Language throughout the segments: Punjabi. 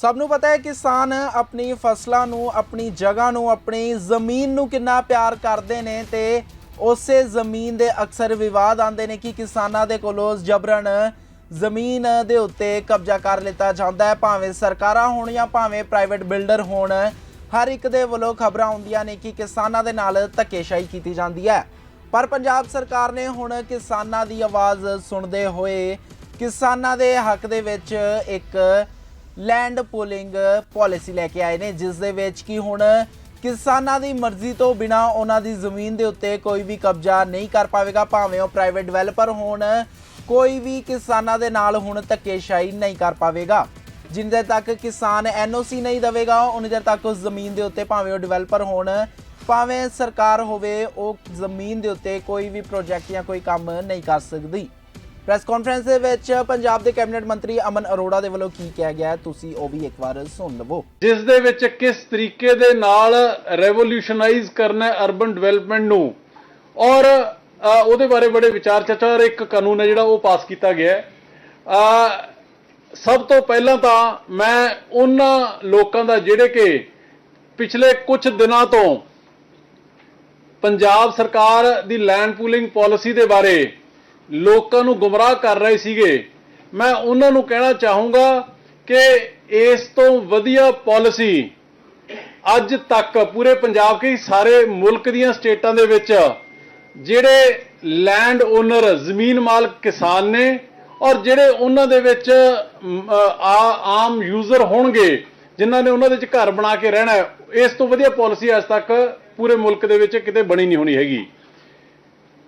ਸਭ ਨੂੰ ਪਤਾ ਹੈ ਕਿਸਾਨ ਆਪਣੀ ਫਸਲਾਂ ਨੂੰ, ਆਪਣੀ ਜਗ੍ਹਾ ਨੂੰ, ਆਪਣੀ ਜ਼ਮੀਨ ਨੂੰ ਕਿੰਨਾ ਪਿਆਰ ਕਰਦੇ ਨੇ ਤੇ ਉਸੇ ਜ਼ਮੀਨ ਦੇ ਅਕਸਰ ਵਿਵਾਦ ਆਉਂਦੇ ਨੇ ਕਿ ਕਿਸਾਨਾਂ ਦੇ ਕੋਲੋਂ ਜਬਰਨ ਜ਼ਮੀਨ ਦੇ ਉੱਤੇ ਕਬਜ਼ਾ ਕਰ ਲਿੱਤਾ ਜਾਂਦਾ ਹੈ। ਭਾਵੇਂ ਸਰਕਾਰਾਂ ਹੋਣ ਜਾਂ ਭਾਵੇਂ ਪ੍ਰਾਈਵੇਟ ਬਿਲਡਰ ਹੋਣ, ਹਰ ਇੱਕ ਦੇ ਵੱਲੋਂ ਖਬਰਾਂ ਆਉਂਦੀਆਂ ਨੇ ਕਿ ਕਿਸਾਨਾਂ ਦੇ ਨਾਲ ਧੱਕੇਸ਼ਾਹੀ ਕੀਤੀ ਜਾਂਦੀ ਹੈ। ਪਰ ਪੰਜਾਬ ਸਰਕਾਰ ਨੇ ਹੁਣ ਕਿਸਾਨਾਂ ਦੀ ਆਵਾਜ਼ ਸੁਣਦੇ ਹੋਏ ਕਿਸਾਨਾਂ ਦੇ ਹੱਕ ਦੇ ਵਿੱਚ ਇੱਕ ਲੈਂਡ ਪੂਲਿੰਗ ਪਾਲਿਸੀ ਲੈ ਕੇ ਆਏ ਨੇ, ਜਿਸ ਦੇ ਵਿੱਚ ਕੀ ਹੁਣ ਕਿਸਾਨਾਂ ਦੀ ਮਰਜ਼ੀ ਤੋਂ ਬਿਨਾ ਉਹਨਾਂ ਦੀ ਜ਼ਮੀਨ ਦੇ ਉੱਤੇ ਕੋਈ ਵੀ ਕਬਜ਼ਾ ਨਹੀਂ ਕਰ ਪਾਵੇਗਾ, ਭਾਵੇਂ ਉਹ ਪ੍ਰਾਈਵੇਟ ਡਿਵੈਲਪਰ ਹੋਣ, ਕੋਈ ਵੀ ਕਿਸਾਨਾਂ ਦੇ ਨਾਲ ਹੁਣ ਧੱਕੇਸ਼ਾਹੀ ਨਹੀਂ ਕਰ ਪਾਵੇਗਾ। ਜਿੰਨੇ ਦੇਰ ਤੱਕ ਕਿਸਾਨ ਐਨਓਸੀ ਨਹੀਂ ਦੇਵੇਗਾ, ਉਨੀ ਦੇਰ ਤੱਕ ਉਸ ਜ਼ਮੀਨ ਦੇ ਉੱਤੇ ਭਾਵੇਂ ਉਹ ਡਿਵੈਲਪਰ ਹੋਣ, ਭਾਵੇਂ ਸਰਕਾਰ ਹੋਵੇ, ਉਹ ਜ਼ਮੀਨ ਦੇ ਉੱਤੇ ਕੋਈ ਵੀ ਪ੍ਰੋਜੈਕਟ ਜਾਂ ਕੋਈ ਕੰਮ ਨਹੀਂ ਕਰ ਸਕਦੀ। ਪ੍ਰੈਸ ਕਾਨਫਰੰਸ ਦੇ ਵਿੱਚ ਪੰਜਾਬ ਦੇ ਕੈਬਨਿਟ ਮੰਤਰੀ ਅਮਨ ਅਰੋੜਾ ਦੇ ਵੱਲੋਂ ਕੀ ਕਿਹਾ ਗਿਆ ਤੁਸੀਂ ਉਹ ਵੀ ਇੱਕ ਵਾਰ ਸੁਣ ਲਵੋ। ਜਿਸ ਦੇ ਵਿੱਚ ਕਿਸ ਤਰੀਕੇ ਦੇ ਨਾਲ ਰੈਵੋਲੂਸ਼ਨਾਈਜ਼ ਕਰਨਾ ਹੈ ਅਰਬਨ ਡਿਵੈਲਪਮੈਂਟ ਨੂੰ। ਔਰ ਉਹਦੇ ਬਾਰੇ ਬੜੇ ਵਿਚਾਰ ਚਰਚਾ ਔਰ ਇੱਕ ਕਾਨੂੰਨ ਹੈ ਜਿਹੜਾ ਉਹ ਪਾਸ ਕੀਤਾ ਗਿਆ ਹੈ। ਸਭ ਤੋਂ ਪਹਿਲਾਂ ਤਾਂ ਮੈਂ ਉਹਨਾਂ ਲੋਕਾਂ ਦਾ ਜਿਹੜੇ ਕਿ ਪਿਛਲੇ ਕੁਝ ਦਿਨਾਂ ਤੋਂ ਪੰਜਾਬ ਸਰਕਾਰ ਦੀ ਲੈਂਡ ਪੂਲਿੰਗ ਪਾਲਿਸੀ ਦੇ ਬਾਰੇ ਲੋਕਾਂ ਨੂੰ ਗੁੰਮਰਾਹ ਕਰ ਰਹੇ ਸੀਗੇ। ਮੈਂ ਉਹਨਾਂ ਨੂੰ ਕਹਿਣਾ ਚਾਹੂੰਗਾ ਕਿ ਇਸ ਤੋਂ ਵਧੀਆ ਪਾਲਿਸੀ ਅੱਜ ਤੱਕ ਪੂਰੇ ਪੰਜਾਬ ਕੇ ਸਾਰੇ ਮੁਲਕ ਦੀਆਂ ਸਟੇਟਾਂ ਦੇ ਵਿੱਚ ਜਿਹੜੇ ਲੈਂਡ ਓਨਰ ਜ਼ਮੀਨ ਮਾਲਕ ਕਿਸਾਨ ਨੇ ਔਰ ਜਿਹੜੇ ਉਹਨਾਂ ਦੇ ਵਿੱਚ ਆਮ ਯੂਜ਼ਰ ਹੋਣਗੇ, ਜਿਨ੍ਹਾਂ ਨੇ ਉਹਨਾਂ ਦੇ ਵਿੱਚ ਘਰ ਬਣਾ ਕੇ ਰਹਿਣਾ ਇਸ ਤੋਂ ਵਧੀਆ ਪਾਲਿਸੀ ਅੱਜ ਤੱਕ ਪੂਰੇ ਮੁਲਕ ਦੇ ਵਿੱਚ ਕਿਤੇ ਬਣੀ ਨਹੀਂ ਹੋਣੀ ਹੈਗੀ।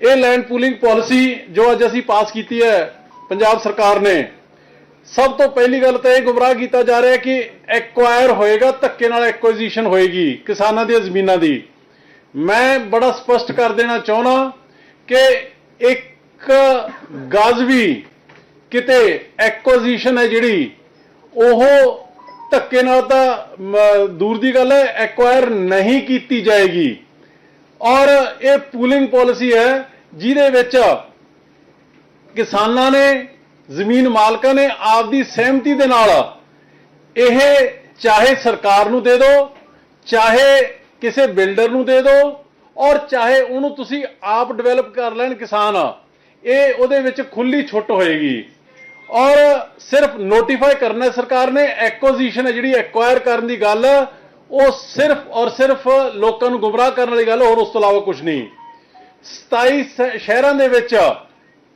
ਇਹ ਲੈਂਡ ਪੂਲਿੰਗ ਪਾਲਿਸੀ ਜੋ ਅੱਜ ਅਸੀਂ ਪਾਸ ਕੀਤੀ ਹੈ ਪੰਜਾਬ ਸਰਕਾਰ ਨੇ, ਸਭ ਤੋਂ ਪਹਿਲੀ ਗੱਲ ਤਾਂ ਇਹ ਗੁੰਮਰਾਹ ਕੀਤਾ ਜਾ ਰਿਹਾ ਕਿ ਐਕਵਾਇਰ ਹੋਏਗਾ, ਧੱਕੇ ਨਾਲ ਐਕੁਜੀਸ਼ਨ ਹੋਏਗੀ ਕਿਸਾਨਾਂ ਦੀਆਂ ਜ਼ਮੀਨਾਂ ਦੀ। ਮੈਂ ਬੜਾ ਸਪਸ਼ਟ ਕਰ ਦੇਣਾ ਚਾਹੁੰਦਾ ਕਿ ਇੱਕ ਗਜ਼ ਵੀ ਕਿਤੇ ਐਕੁਜੀਸ਼ਨ ਹੈ ਜਿਹੜੀ, ਉਹ ਧੱਕੇ ਨਾਲ ਤਾਂ ਦੂਰ ਦੀ ਗੱਲ ਹੈ ਐਕਵਾਇਰ ਨਹੀਂ ਕੀਤੀ ਜਾਏਗੀ। ਔਰ ਇਹ ਪੂਲਿੰਗ ਪਾਲਿਸੀ ਹੈ ਜਿਹਦੇ ਵਿੱਚ ਕਿਸਾਨਾਂ ਨੇ, ਜ਼ਮੀਨ ਮਾਲਕਾਂ ਨੇ ਆਪਦੀ ਸਹਿਮਤੀ ਦੇ ਨਾਲ ਇਹ ਚਾਹੇ ਸਰਕਾਰ ਨੂੰ ਦੇ ਦਿਓ ਚਾਹੇ ਕਿਸੇ ਬਿਲਡਰ ਨੂੰ ਦੇ ਦਿਓ ਔਰ ਚਾਹੇ ਉਹਨੂੰ ਤੁਸੀਂ ਆਪ ਡਿਵੈਲਪ ਕਰ ਲੈਣ ਕਿਸਾਨ, ਇਹ ਉਹਦੇ ਵਿੱਚ ਖੁੱਲੀ ਛੁੱਟ ਹੋਏਗੀ। ਔਰ ਸਿਰਫ ਨੋਟੀਫਾਈ ਕਰਨਾ ਸਰਕਾਰ ਨੇ ਐਕੁਜੀਸ਼ਨ ਹੈ ਜਿਹੜੀ ਐਕਵਾਇਰ ਕਰਨ ਦੀ ਗੱਲ, ਉਹ ਸਿਰਫ ਔਰ ਸਿਰਫ ਲੋਕਾਂ ਨੂੰ ਗੁੰਮਰਾਹ ਕਰਨ ਵਾਲੀ ਗੱਲ, ਹੋਰ ਉਸ ਤੋਂ ਇਲਾਵਾ ਕੁਝ ਨਹੀਂ। 27 ਸ- ਸ਼ਹਿਰਾਂ ਦੇ ਵਿੱਚ,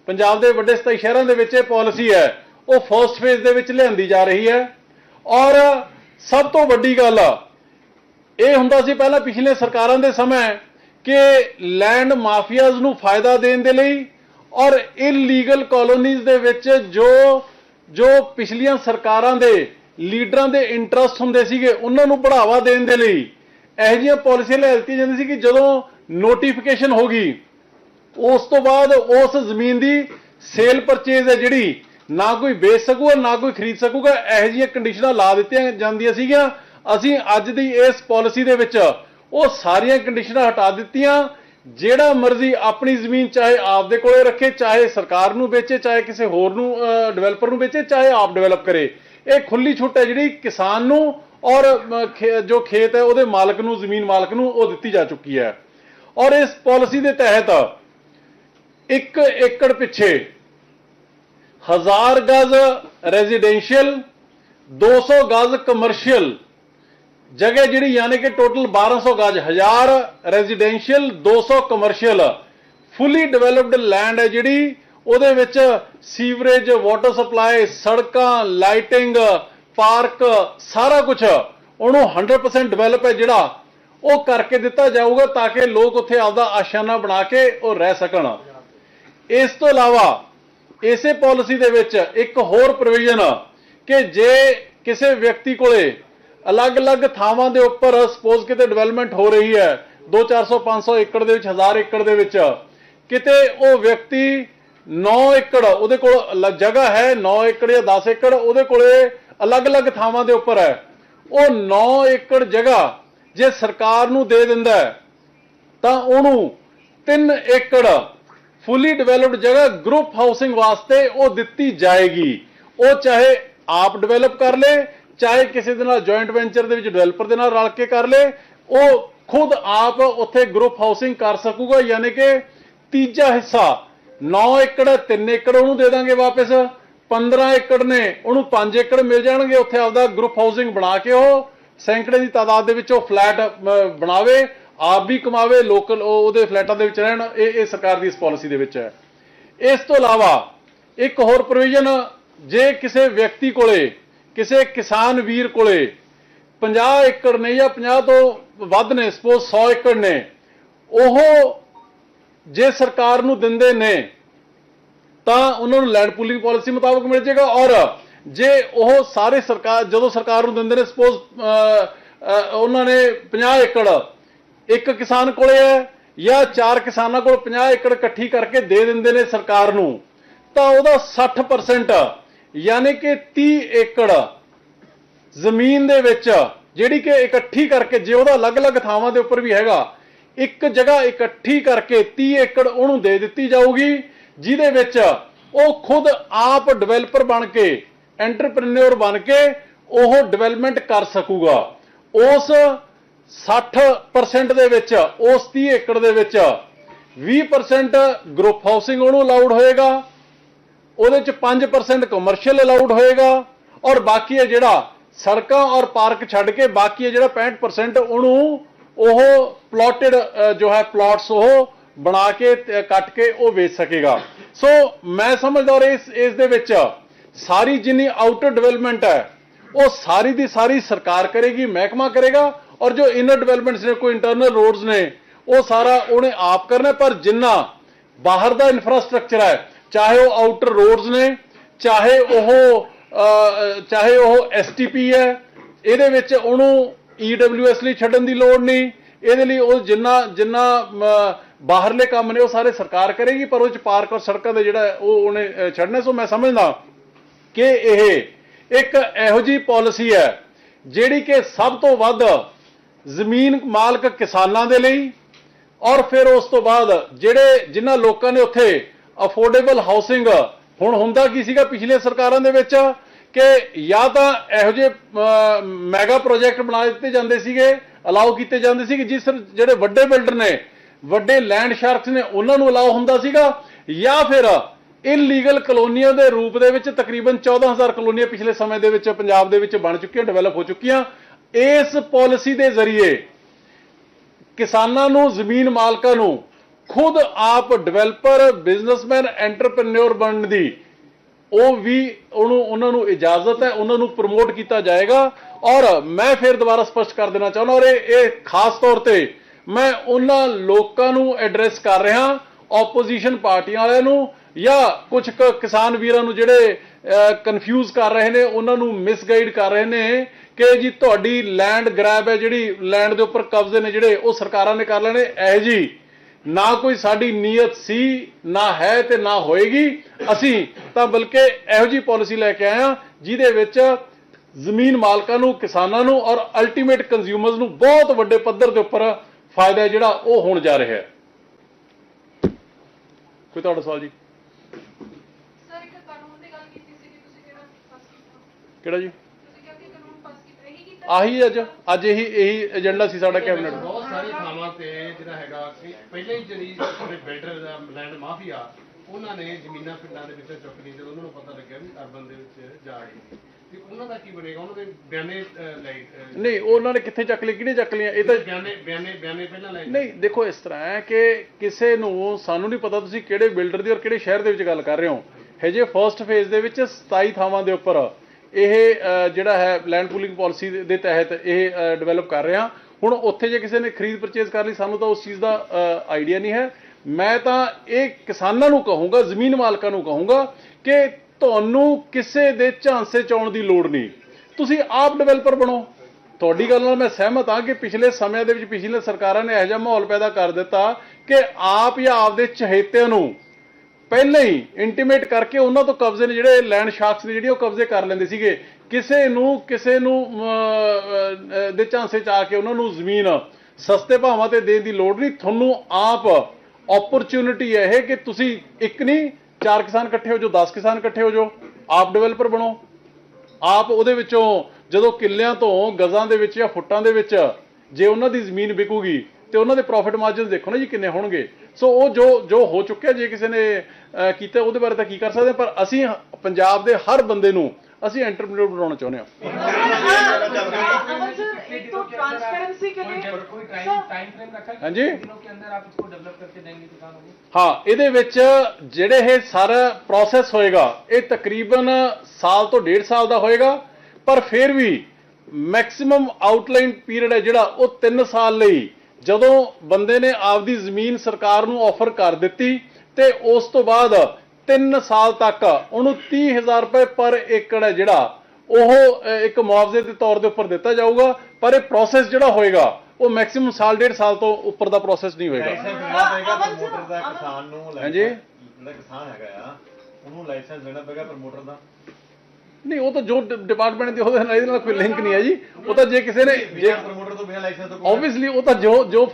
ਪੰਜਾਬ ਦੇ ਵੱਡੇ 27 ਸ਼ਹਿਰਾਂ ਦੇ ਵਿੱਚ ਇਹ ਪਾਲਿਸੀ ਹੈ, ਉਹ ਫਰਸਟ ਫੇਜ਼ ਦੇ ਵਿੱਚ ਲਿਆਂਦੀ ਜਾ ਰਹੀ ਹੈ। ਔਰ ਸਭ ਤੋਂ ਵੱਡੀ ਗੱਲ, ਇਹ ਹੁੰਦਾ ਸੀ ਪਹਿਲਾਂ ਪਿਛਲੇ ਸਰਕਾਰਾਂ ਦੇ ਸਮੇਂ ਕਿ ਲੈਂਡ ਮਾਫੀਆਜ਼ ਨੂੰ ਫਾਇਦਾ ਦੇਣ ਦੇ ਲਈ ਔਰ ਇਲੀਗਲ ਕਾਲੋਨੀਜ਼ ਦੇ ਵਿੱਚ ਜੋ ਜੋ ਪਿਛਲੀਆਂ ਸਰਕਾਰਾਂ ਦੇ ਲੀਡਰਾਂ ਦੇ ਇੰਟਰਸਟ ਹੁੰਦੇ ਸੀਗੇ, ਉਹਨਾਂ ਨੂੰ ਬੜਾਵਾ ਦੇਣ ਦੇ ਲਈ ਇਹੋ ਜਿਹੀਆਂ ਪਾਲਿਸੀਆਂ ਲੈ ਦਿੱਤੀਆਂ ਜਾਂਦੀਆਂ ਸੀ ਕਿ ਜਦੋਂ ਨੋਟੀਫਿਕੇਸ਼ਨ ਹੋ ਗਈ। ਉਸ ਤੋਂ ਬਾਅਦ ਉਸ ਜ਼ਮੀਨ ਦੀ ਸੇਲ ਪਰਚੇਜ਼ ਹੈ ਜਿਹੜੀ, ਨਾ ਕੋਈ ਵੇਚ ਸਕੂਗਾ, ਨਾ ਕੋਈ ਖਰੀਦ ਸਕੂਗਾ, ਇਹੋ ਜਿਹੀਆਂ ਕੰਡੀਸ਼ਨਾਂ ਲਾ ਦਿੱਤੀਆਂ ਜਾਂਦੀਆਂ ਸੀਗੀਆਂ। ਅਸੀਂ ਅੱਜ ਦੀ ਇਸ ਪਾਲਿਸੀ ਦੇ ਵਿੱਚ ਉਹ ਸਾਰੀਆਂ ਕੰਡੀਸ਼ਨਾਂ ਹਟਾ ਦਿੱਤੀਆਂ। ਜਿਹੜਾ ਮਰਜ਼ੀ ਆਪਣੀ ਜ਼ਮੀਨ ਚਾਹੇ ਆਪ ਦੇ ਕੋਲੇ ਰੱਖੇ, ਚਾਹੇ ਸਰਕਾਰ ਨੂੰ ਵੇਚੇ, ਚਾਹੇ ਕਿਸੇ ਹੋਰ ਨੂੰ ਡਿਵੈਲਪਰ ਨੂੰ ਵੇਚੇ, ਚਾਹੇ ਆਪ ਡਿਵੈਲਪ ਕਰੇ। ਇਹ ਖੁੱਲੀ ਛੁੱਟ ਹੈ ਜਿਹੜੀ ਕਿਸਾਨ ਨੂੰ ਔਰ ਖੇ- ਜੋ ਖੇਤ ਹੈ, ਉਹਦੇ ਮਾਲਕ ਨੂੰ, ਜ਼ਮੀਨ ਮਾਲਕ ਨੂੰ ਉਹ ਦਿੱਤੀ ਜਾ ਚੁੱਕੀ ਹੈ। ਔਰ ਇਸ ਪਾਲਿਸੀ ਦੇ ਤਹਿਤ ਇੱਕ ਏਕੜ ਪਿੱਛੇ 1000 ਗਜ਼ ਰੈਜ਼ੀਡੈਂਸ਼ੀਅਲ 200 ਗਜ਼ ਕਮਰਸ਼ੀਅਲ ਜਗ੍ਹਾ ਜਿਹੜੀ ਯਾਨੀ ਕਿ ਟੋਟਲ 1200 ਗਜ਼ 1000 residential 200 commercial fully developed land ਹੈ ਜਿਹੜੀ। ਉਹਦੇ ਵਿੱਚ ਸੀਵਰੇਜ ਵਾਟਰ ਸਪਲਾਈ ਸੜਕਾਂ ਲਾਈਟਿੰਗ ਪਾਰਕ ਸਾਰਾ ਕੁਝ ਉਹਨੂੰ 100% ਡਿਵੈਲਪ ਹੈ ਜਿਹੜਾ ਉਹ ਕਰਕੇ ਦਿੱਤਾ ਜਾਊਗਾ ਤਾਂ ਕਿ ਲੋਕ ਉੱਥੇ ਆਪਦਾ ਆਸ਼ਾਨਾ ਬਣਾ ਕੇ ਉਹ ਰਹਿ ਸਕਣ। ਇਸ ਤੋਂ ਇਲਾਵਾ ਇਸੇ ਪਾਲਿਸੀ ਦੇ ਵਿੱਚ ਇੱਕ ਹੋਰ ਪ੍ਰੋਵੀਜ਼ਨ ਕਿ ਜੇ ਕਿਸੇ ਵਿਅਕਤੀ ਕੋਲੇ ਅਲੱਗ-ਅਲੱਗ ਥਾਵਾਂ ਦੇ ਉੱਪਰ ਸਪੋਜ਼ ਕਿਤੇ ਡਿਵੈਲਪਮੈਂਟ ਹੋ ਰਹੀ ਹੈ 2 400 500 ਏਕੜ ਦੇ ਵਿੱਚ 1000 ਏਕੜ ਦੇ ਵਿੱਚ, ਕਿਤੇ ਉਹ ਵਿਅਕਤੀ 9 ਏਕੜ ਉਹਦੇ ਕੋਲ ਜਗ੍ਹਾ ਹੈ 9 ਏਕੜ ਜਾਂ 10 ਏਕੜ ਉਹਦੇ ਕੋਲੇ ਅਲੱਗ-ਅਲੱਗ ਥਾਵਾਂ ਦੇ ਉੱਪਰ ਹੈ, ਉਹ 9 ਏਕੜ ਜਗ੍ਹਾ ਜੇ ਸਰਕਾਰ ਨੂੰ ਦੇ ਦਿੰਦਾ ਤਾਂ ਉਹਨੂੰ 3 ਏਕੜ ਫੁੱਲੀ ਡਿਵੈਲਪਡ ਜਗ੍ਹਾ ਗਰੁੱਪ ਹਾਊਸਿੰਗ ਵਾਸਤੇ ਉਹ ਦਿੱਤੀ ਜਾਏਗੀ। ਉਹ ਚਾਹੇ ਆਪ ਡਿਵੈਲਪ ਕਰ ਲੇ, ਚਾਹੇ ਕਿਸੇ ਦੇ ਨਾਲ ਜੁਆਇੰਟ ਵੈਂਚਰ ਦੇ ਵਿੱਚ ਡਿਵੈਲਪਰ ਦੇ ਨਾਲ ਰਲ ਕੇ ਕਰ ਲੇ, ਉਹ ਖੁਦ ਆਪ ਉੱਥੇ ਗਰੁੱਪ ਹਾਊਸਿੰਗ ਕਰ ਸਕੂਗਾ, ਯਾਨੀ ਕਿ ਤੀਜਾ ਹਿੱਸਾ 9 ਏਕੜ 3 ਏਕੜ ਉਹਨੂੰ ਦੇ ਦਾਂਗੇ ਵਾਪਸ। 15 ਏਕੜ ਨੇ, ਉਹਨੂੰ 5 ਏਕੜ ਮਿਲ ਜਾਣਗੇ, ਉੱਥੇ ਆਪਦਾ ਗਰੁੱਪ ਹਾਊਸਿੰਗ ਬਣਾ ਕੇ ਉਹ ਸੈਂਕੜੇ ਦੀ ਤਾਦਾਦ ਦੇ ਵਿੱਚ ਉਹ ਫਲੈਟ ਬਣਾਵੇ, ਆਪ ਵੀ ਕਮਾਵੇ, ਲੋਕਲ ਉਹਦੇ ਫਲੈਟਾਂ ਦੇ ਵਿੱਚ ਰਹਿਣ, ਇਹ ਇਹ ਸਰਕਾਰ ਦੀ ਇਸ ਪਾਲਿਸੀ ਦੇ ਵਿੱਚ ਹੈ। ਇਸ ਤੋਂ ਇਲਾਵਾ ਇੱਕ ਹੋਰ ਪ੍ਰੋਵੀਜ਼ਨ, ਜੇ ਕਿਸੇ ਵਿਅਕਤੀ ਕੋਲੇ, ਕਿਸੇ ਕਿਸਾਨ ਵੀਰ ਕੋਲੇ 50 ਏਕੜ ਨੇ ਜਾਂ 50 ਤੋਂ ਵੱਧ ਨੇ, ਸਪੋਜ਼ 100 ਏਕੜ ਨੇ, ਉਹ ਜੇ ਸਰਕਾਰ ਨੂੰ ਦਿੰਦੇ ਨੇ, ਤਾਂ ਉਹਨਾਂ ਨੂੰ ਲੈਂਡ ਪੂਲਿੰਗ ਪਾਲਿਸੀ ਮੁਤਾਬਕ ਮਿਲ ਜਾਏਗਾ ਔਰ ਜੇ ਉਹ ਸਾਰੇ ਸਰਕਾਰ, ਜਦੋਂ ਸਰਕਾਰ ਨੂੰ ਦਿੰਦੇ ਨੇ ਸਪੋਜ਼ ਉਹਨਾਂ ਨੇ 50 ਏਕੜ, ਇੱਕ ਕਿਸਾਨ ਕੋਲੇ ਹੈ ਜਾਂ ਚਾਰ ਕਿਸਾਨਾਂ ਕੋਲ 50 ਏਕੜ ਇਕੱਠੀ ਕਰਕੇ ਦੇ ਦਿੰਦੇ ਨੇ ਸਰਕਾਰ ਨੂੰ, ਤਾਂ ਉਹਦਾ 60% ਯਾਨੀ ਕਿ 30 ਏਕੜ ਜ਼ਮੀਨ ਦੇ ਵਿੱਚ, ਜਿਹੜੀ ਕਿ ਇਕੱਠੀ ਕਰਕੇ, ਜੇ ਉਹਦਾ ਅਲੱਗ-ਅਲੱਗ ਥਾਵਾਂ ਦੇ ਉੱਪਰ ਵੀ ਹੈਗਾ, ਇੱਕ ਜਗ੍ਹਾ ਇਕੱਠੀ ਕਰਕੇ 30 ਏਕੜ ਉਹਨੂੰ ਦੇ ਦਿੱਤੀ ਜਾਊਗੀ, ਜਿਹਦੇ ਵਿੱਚ ਉਹ ਖੁਦ ਆਪ ਡਿਵੈਲਪਰ ਬਣ ਕੇ ਐਂਟਰਪ੍ਰੈਨਿਓਰ ਬਣ ਕੇ ਉਹ ਡਿਵੈਲਪਮੈਂਟ ਕਰ ਸਕੂਗਾ। ਉਸ 60% ਦੇ ਵਿੱਚ, ਉਸ 30 ਏਕੜ ਦੇ ਵਿੱਚ 20% ਗਰੁੱਪ ਹਾਊਸਿੰਗ ਉਹਨੂੰ ਅਲਾਉਡ ਹੋਏਗਾ। ਉਹਦੇ ਚ 5% ਕਮਰਸ਼ੀਅਲ ਅਲਾਉਡ ਹੋਏਗਾ। ਔਰ ਬਾਕੀ ਹੈ ਜਿਹੜਾ ਸੜਕਾਂ ਔਰ ਪਾਰਕ ਛੱਡ ਕੇ ਬਾਕੀ ਹੈ ਜਿਹੜਾ 65% ਉਹਨੂੰ ਉਹ ਪਲਾਟਡ ਜੋ ਹੈ ਪਲਾਟਸ ਉਹ ਬਣਾ ਕੇ ਕੱਟ ਕੇ ਉਹ ਵੇਚ ਸਕੇਗਾ। ਸੋ ਮੈਂ ਸਮਝਦਾ ਔਰ ਇਸ ਇਸ ਦੇ ਵਿੱਚ ਸਾਰੀ ਜਿੰਨੀ ਆਊਟਰ ਡਿਵੈਲਪਮੈਂਟ ਹੈ ਉਹ ਸਾਰੀ ਦੀ ਸਾਰੀ ਸਰਕਾਰ ਕਰੇਗੀ ਮਹਿਕਮਾ ਕਰੇਗਾ ਔਰ ਜੋ ਇਨਰ ਡਿਵੈਲਪਮੈਂਟਸ ਨੇ ਕੋਈ ਇੰਟਰਨਲ ਰੋਡਸ ਨੇ ਉਹ ਸਾਰਾ ਉਹਨੇ ਆਪ ਕਰਨਾ ਪਰ ਜਿੰਨਾ ਬਾਹਰ ਦਾ ਇਨਫਰਾਸਟ੍ਰਕਚਰ ਹੈ ਚਾਹੇ ਉਹ ਆਊਟਰ ਰੋਡਸ ਨੇ ਚਾਹੇ ਉਹ ਚਾਹੇ ਉਹ ਐਸਟੀਪੀ ਹੈ ਇਹਦੇ ਵਿੱਚ ਉਹਨੂੰ ਈਡਬਲਯੂਐਸ ਲਈ ਛੱਡਣ ਦੀ ਲੋੜ ਨਹੀਂ ਇਹਦੇ ਲਈ ਉਹ ਜਿੰਨਾ ਜਿੰਨਾ ਬਾਹਰਲੇ ਕੰਮ ਨੇ ਉਹ ਸਾਰੇ ਸਰਕਾਰ ਕਰੇਗੀ ਪਰ ਉਹ ਚ ਪਾਰਕ ਔਰ ਸੜਕਾਂ ਦੇ ਜਿਹੜਾ ਉਹ ਉਹਨੇ ਅਹ, ਛੱਡਣਾ ਸੋ ਮੈਂ ਸਮਝਦਾ ਕਿ ਇਹ ਇੱਕ ਇਹੋ ਜੀ ਪਾਲਿਸੀ ਹੈ ਜਿਹੜੀ ਕਿ ਸਭ ਤੋਂ ਵੱਧ ਜ਼ਮੀਨ ਮਾਲਕ ਕਿਸਾਨਾਂ ਦੇ ਲਈ ਔਰ ਫਿਰ ਉਸ ਤੋਂ ਬਾਅਦ ਜਿਹੜੇ ਜਿਨ੍ਹਾਂ ਲੋਕਾਂ ਨੇ ਉੱਥੇ ਅਫੋਰਡੇਬਲ ਹਾਊਸਿੰਗ ਹੁਣ ਹੁੰਦਾ ਕੀ ਸੀਗਾ ਪਿਛਲੇ ਸਰਕਾਰਾਂ ਦੇ ਵਿੱਚ ਕਿ ਜਾਂ ਤਾਂ ਇਹੋ ਜਿਹੇ ਮੈਗਾ ਪ੍ਰੋਜੈਕਟ ਬਣਾ ਦਿੱਤੇ ਜਾਂਦੇ ਸੀਗੇ ਅਲਾਉ ਕੀਤੇ ਜਾਂਦੇ ਸੀ ਕਿ ਜਿਸ ਜਿਹੜੇ ਵੱਡੇ ਬਿਲਡਰ ਨੇ, ਵੱਡੇ ਲੈਂਡ ਸ਼ਾਰਕਸ ਨੇ, ਉਹਨਾਂ ਨੂੰ ਅਲਾਉ ਹੁੰਦਾ ਸੀਗਾ ਜਾਂ ਫਿਰ ਇਲੀਗਲ ਕਲੋਨੀਆਂ ਦੇ ਰੂਪ ਦੇ ਵਿੱਚ ਤਕਰੀਬਨ 14000 ਕਲੋਨੀਆਂ ਪਿਛਲੇ ਸਮੇਂ ਦੇ ਵਿੱਚ ਪੰਜਾਬ ਦੇ ਵਿੱਚ ਬਣ ਚੁੱਕੀਆਂ ਡਿਵੈਲਪ ਹੋ ਚੁੱਕੀਆਂ। ਇਸ ਪਾਲਿਸੀ ਦੇ ਜ਼ਰੀਏ ਕਿਸਾਨਾਂ ਨੂੰ, ਜ਼ਮੀਨ ਮਾਲਕਾਂ ਨੂੰ ਖੁਦ ਆਪ ਡਿਵੈਲਪਰ ਬਿਜ਼ਨਸਮੈਨ ਐਂਟਰਪ੍ਰੈਨਿਓਰ ਬਣਨ ਦੀ ਉਹ ਵੀ ਉਹਨੂੰ, ਉਹਨਾਂ ਨੂੰ ਇਜਾਜ਼ਤ ਹੈ, ਉਹਨਾਂ ਨੂੰ ਪ੍ਰਮੋਟ ਕੀਤਾ ਜਾਏਗਾ। ਔਰ ਮੈਂ ਫਿਰ ਦੁਬਾਰਾ ਸਪਸ਼ਟ ਕਰ ਦੇਣਾ ਚਾਹੁੰਦਾ ਔਰ ਇਹ ਇਹ ਖਾਸ ਤੌਰ ਤੇ ਮੈਂ ਉਹਨਾਂ ਲੋਕਾਂ ਨੂੰ ਐਡਰੈਸ ਕਰ ਰਿਹਾ ਆਪੋਜੀਸ਼ਨ ਪਾਰਟੀਆਂ ਵਾਲਿਆਂ ਨੂੰ ਜਾਂ ਕੁਝ ਕੁ ਕਿਸਾਨ ਵੀਰਾਂ ਨੂੰ ਜਿਹੜੇ ਕਨਫਿਊਜ਼ ਕਰ ਰਹੇ ਨੇ, ਉਹਨਾਂ ਨੂੰ ਮਿਸਗਾਈਡ ਕਰ ਰਹੇ ਨੇ ਕਿ ਜੀ ਤੁਹਾਡੀ ਲੈਂਡ ਗ੍ਰੈਬ ਹੈ, ਜਿਹੜੀ ਲੈਂਡ ਦੇ ਉੱਪਰ ਕਬਜ਼ੇ ਨੇ ਜਿਹੜੇ, ਉਹ ਸਰਕਾਰਾਂ ਨੇ ਕਰ ਲੈਣੇ। ਐ ਜੀ, ਨਾ ਕੋਈ ਸਾਡੀ ਨੀਅਤ ਸੀ, ਨਾ ਹੈ ਤੇ ਨਾ ਹੋਏਗੀ। ਅਸੀਂ ਤਾਂ ਬਲਕਿ ਇਹੋ ਜੀ ਪਾਲਿਸੀ ਲੈ ਕੇ ਆਏ ਹਾਂ, ਜਿਹਦੇ ਵਿੱਚ ਜ਼ਮੀਨ ਮਾਲਕਾਂ ਨੂੰ, ਕਿਸਾਨਾਂ ਨੂੰ ਔਰ ਅਲਟੀਮੇਟ ਕੰਜ਼ਿਊਮਰਸ ਨੂੰ ਬਹੁਤ ਵੱਡੇ ਪੱਧਰ ਦੇ ਉੱਪਰ ਫਾਇਦਾ ਜਿਹੜਾ ਉਹ ਹੋਣ ਜਾ ਰਿਹਾ ਹੈ। ਕੋਈ ਤੁਹਾਡਾ ਸਵਾਲ ਜੀ ਸਰ ਇੱਕ ਕਾਨੂੰਨ ਦੀ ਗੱਲ ਕੀਤੀ ਸੀ ਕਿ ਤੁਸੀਂ ਕਿਹੜਾ ਪਾਸ ਕੀਤਾ ਕਿਹੜਾ ਜੀ? ਆਹੀ ਅੱਜ ਅੱਜ ਇਹੀ ਇਹੀ ਏਜੰਡਾ ਸੀ ਸਾਡਾ ਕੈਬਨਿਟ ਬਹੁਤ ਸਾਰੀਆਂ ਥਾਵਾਂ ਤੇ ਜਿਹੜਾ ਹੈਗਾ ਕਿ ਪਹਿਲਾਂ ਹੀ ਜਿਹੜੀ ਜਿਹੜੇ ਬਿਲਡਰ ਦਾ ਲੈਂਡ ਮਾਫੀਆ ਉਹਨਾਂ ਨੇ ਜ਼ਮੀਨਾਂ ਪਿੰਡਾਂ ਦੇ ਵਿੱਚੋਂ ਚੁੱਕ ਲਈ ਜਦੋਂ ਉਹਨਾਂ ਨੂੰ ਪਤਾ ਲੱਗਿਆ ਵੀ ਅਰਬਨ ਦੇ ਵਿੱਚ ਜਾ ਰਹੀ ਤੇ ਉਹਨਾਂ ਦਾ ਕੀ ਬਣੇਗਾ? ਉਹਨਾਂ ਦੇ ਬਿਆਨੇ ਅਹ, ਲੈ ਅਹ, ਨਹੀਂ ਉਹਨਾਂ ਨੇ ਕਿੱਥੇ ਚੱਕ ਲਈ ਕਿਹਨੇ ਚੱਕ ਲਈਆਂ? ਇਹ ਤਾਂ ਬਿਆਨੇ ਬਿਆਨੇ ਬਿਆਨੇ ਪਹਿਲਾਂ ਲੈ ਨਹੀਂ ਦੇਖੋ ਇਸ ਤਰ੍ਹਾਂ ਹੈ ਕਿ ਕਿਸੇ ਨੂੰ ਸਾਨੂੰ ਨਹੀਂ ਪਤਾ ਤੁਸੀਂ ਕਿਹੜੇ ਬਿਲਡਰ ਦੀ ਔਰ ਕਿਹੜੇ ਸ਼ਹਿਰ ਦੇ ਵਿੱਚ ਗੱਲ ਕਰ ਰਹੇ ਹੋ। ਹਜੇ ਫਰਸਟ ਫੇਜ਼ ਦੇ ਵਿੱਚ 27 ਥਾਵਾਂ ਦੇ ਉੱਪਰ। ਇਹ ਜਿਹੜਾ ਹੈ ਲੈਂਡ ਪੂਲਿੰਗ ਪਾਲਿਸੀ ਦੇ ਤਹਿਤ ਇਹ ਡਿਵੈਲਪ ਕਰ ਰਿਹਾ। ਹੁਣ ਉੱਥੇ ਜੇ ਕਿਸੇ ਨੇ ਖਰੀਦ ਪਰਚੇਜ਼ ਕਰ ਲਈ, ਸਾਨੂੰ ਤਾਂ ਉਸ ਚੀਜ਼ ਦਾ ਆਈਡੀਆ ਨਹੀਂ ਹੈ। ਮੈਂ ਤਾਂ ਇਹ ਕਿਸਾਨਾਂ ਨੂੰ ਕਹੂੰਗਾ, ਜ਼ਮੀਨ ਮਾਲਕਾਂ ਨੂੰ ਕਹੂੰਗਾ ਕਿ ਤੁਹਾਨੂੰ ਕਿਸੇ ਦੇ ਝਾਂਸੇ ਚਾਉਣ ਦੀ ਲੋੜ ਨਹੀਂ। ਤੁਸੀਂ ਆਪ ਡਿਵੈਲਪਰ ਬਣੋ। ਤੁਹਾਡੀ ਗੱਲ ਨਾਲ ਮੈਂ ਸਹਿਮਤ ਹਾਂ ਕਿ ਪਿਛਲੇ ਸਮਿਆਂ ਦੇ ਵਿੱਚ ਪਿਛਲੇ ਸਰਕਾਰਾਂ ਨੇ ਇਹੋ ਜਿਹਾ ਮਾਹੌਲ ਪੈਦਾ ਕਰ ਦਿੱਤਾ ਕਿ ਆਪ ਜਾਂ ਆਪਦੇ ਚਹੇਤਿਆਂ ਨੂੰ ਪਹਿਲਾਂ ਹੀ ਇੰਟੀਮੇਟ ਕਰਕੇ ਉਹਨਾਂ ਤੋਂ ਕਬਜ਼ੇ ਨੇ ਜਿਹੜੇ ਲੈਂਡ ਸ਼ਾਰਕਸ ਨੇ ਜਿਹੜੀ ਉਹ ਕਬਜ਼ੇ ਕਰ ਲੈਂਦੇ ਸੀਗੇ। ਕਿਸੇ ਨੂੰ ਕਿਸੇ ਨੂੰ ਦੇ ਚਾਂਸੇ ਚ ਆ ਕੇ ਉਹਨਾਂ ਨੂੰ ਜ਼ਮੀਨ ਸਸਤੇ ਭਾਵਾਂ ਤੇ ਦੇਣ ਦੀ ਲੋੜ ਨਹੀਂ। ਤੁਹਾਨੂੰ ਆਪ ਓਪਰਚ्युनिटी ਹੈ ਇਹ ਕਿ ਤੁਸੀਂ ਇੱਕ ਨਹੀਂ, ਚਾਰ ਕਿਸਾਨ ਇਕੱਠੇ ਹੋ ਜੋ 10 ਕਿਸਾਨ ਇਕੱਠੇ ਹੋ ਜੋ ਆਪ ਡਿਵੈਲਪਰ ਬਣੋ। ਆਪ ਉਹਦੇ ਵਿੱਚੋਂ ਜਦੋਂ ਕਿੱਲਿਆਂ ਤੋਂ ਗਜ਼ਾਂ ਦੇ ਵਿੱਚ ਜਾਂ ਫੁੱਟਾਂ ਦੇ ਵਿੱਚ ਜੇ ਉਹਨਾਂ ਦੀ ਜ਼ਮੀਨ ਵਿਕੂਗੀ ਤੇ ਉਹਨਾਂ ਦੇ ਪ੍ਰੋਫਿਟ ਮਾਰਜਨ ਦੇਖੋ ਨਾ ਜੀ ਕਿੰਨੇ ਹੋਣਗੇ। ਸੋ ਉਹ ਜੋ ਜੋ ਹੋ ਚੁੱਕਿਆ ਜੇ ਕਿਸੇ ਨੇ ਅਹ, ਕੀਤਾ ਉਹਦੇ ਬਾਰੇ ਤਾਂ ਕੀ ਕਰ ਸਕਦੇ ਹਾਂ, ਪਰ ਅਸੀਂ ਪੰਜਾਬ ਦੇ ਹਰ ਬੰਦੇ ਨੂੰ ਅਸੀਂ ਐਂਟਰਪ੍ਰੀਨਰ ਬਣਾਉਣਾ ਚਾਹੁੰਦੇ ਹਾਂ अमन सर एक तो ट्रांसपेरेंसी के लिए कोई सर, टाइम टाइम फ्रेम रखा है हाँ जी। कि दिनों के अंदर आप इसको डेवलप करके देंगे किसानों को ਹਾਂ ਇਹਦੇ ਵਿੱਚ ਜਿਹੜੇ ਇਹ ਸਾਰਾ ਪ੍ਰੋਸੈਸ ਹੋਏਗਾ ਇਹ ਤਕਰੀਬਨ ਸਾਲ ਤੋਂ ਡੇਢ ਸਾਲ ਦਾ ਹੋਏਗਾ ਪਰ ਫਿਰ ਵੀ ਮੈਕਸਿਮਮ ਆਊਟਲਾਈਨ ਪੀਰੀਅਡ ਹੈ ਜਿਹੜਾ ਉਹ 3 ਸਾਲ ਲਈ ਜਦੋਂ ਬੰਦੇ ਨੇ ਆਪਦੀ ਜ਼ਮੀਨ ਸਰਕਾਰ ਨੂੰ ਆਫਰ ਕਰ ਦਿੱਤੀ ਤੇ ਉਸ ਤੋਂ ਬਾਅਦ 3 ਸਾਲ ਤੱਕ ਉਹਨੂੰ 30000 ਰੁਪਏ ਪਰ ਏਕੜ ਹੈ ਜਿਹੜਾ ਉਹ ਇੱਕ ਮੁਆਵਜ਼ੇ ਦੇ ਤੌਰ ਦੇ ਉੱਪਰ ਦਿੱਤਾ ਜਾਊਗਾ ਪਰ ਇਹ ਪ੍ਰੋਸੈਸ ਜਿਹੜਾ ਹੋਏਗਾ ਉਹ ਮੈਕਸਿਮਮ ਸਾਲ ਡੇਢ ਸਾਲ ਤੋਂ ਉੱਪਰ ਦਾ ਪ੍ਰੋਸੈਸ ਨਹੀਂ ਹੋਏਗਾ। ਲਾਇਸੈਂਸ ਲੈਣਾ ਪਏਗਾ ਅਮਨ ਜੀ, ਪ੍ਰਮੋਟਰ ਦਾ ਅਮਨ- ਕਿਸਾਨ ਨੂੰ ਹਾਂਜੀ। ਲਾਇਸੈਂਸ ਜਿਹੜਾ ਕਿਸਾਨ ਹੈਗਾ ਆ ਉਹਨੂੰ ਲਾਇਸੈਂਸ ਲੈਣਾ ਪਏਗਾ ਪ੍ਰਮੋਟਰ ਦਾ। ਨਹੀਂ ਉਹ ਤਾਂ ਜੋ ਡਿਪਾਰਟਮੈਂਟ ਦੇ ਉਹਦੇ ਨਾਲ ਇਹਦੇ ਨਾਲ ਕੋਈ ਲਿੰਕ ਨਹੀਂ ਹੈ ਜੀ। ਉਹ ਤਾਂ ਜੇ ਕਿਸੇ ਨੇ ਜੇ ਤੋਂ ਬਿਨਾਂ ਲਾਇਸੈਂਸ ਤੋਂ ਕੋਈ- ਆਬਵੀਅਸਲੀ ਉਹ ਤਾਂ ਜੋ ਜੋ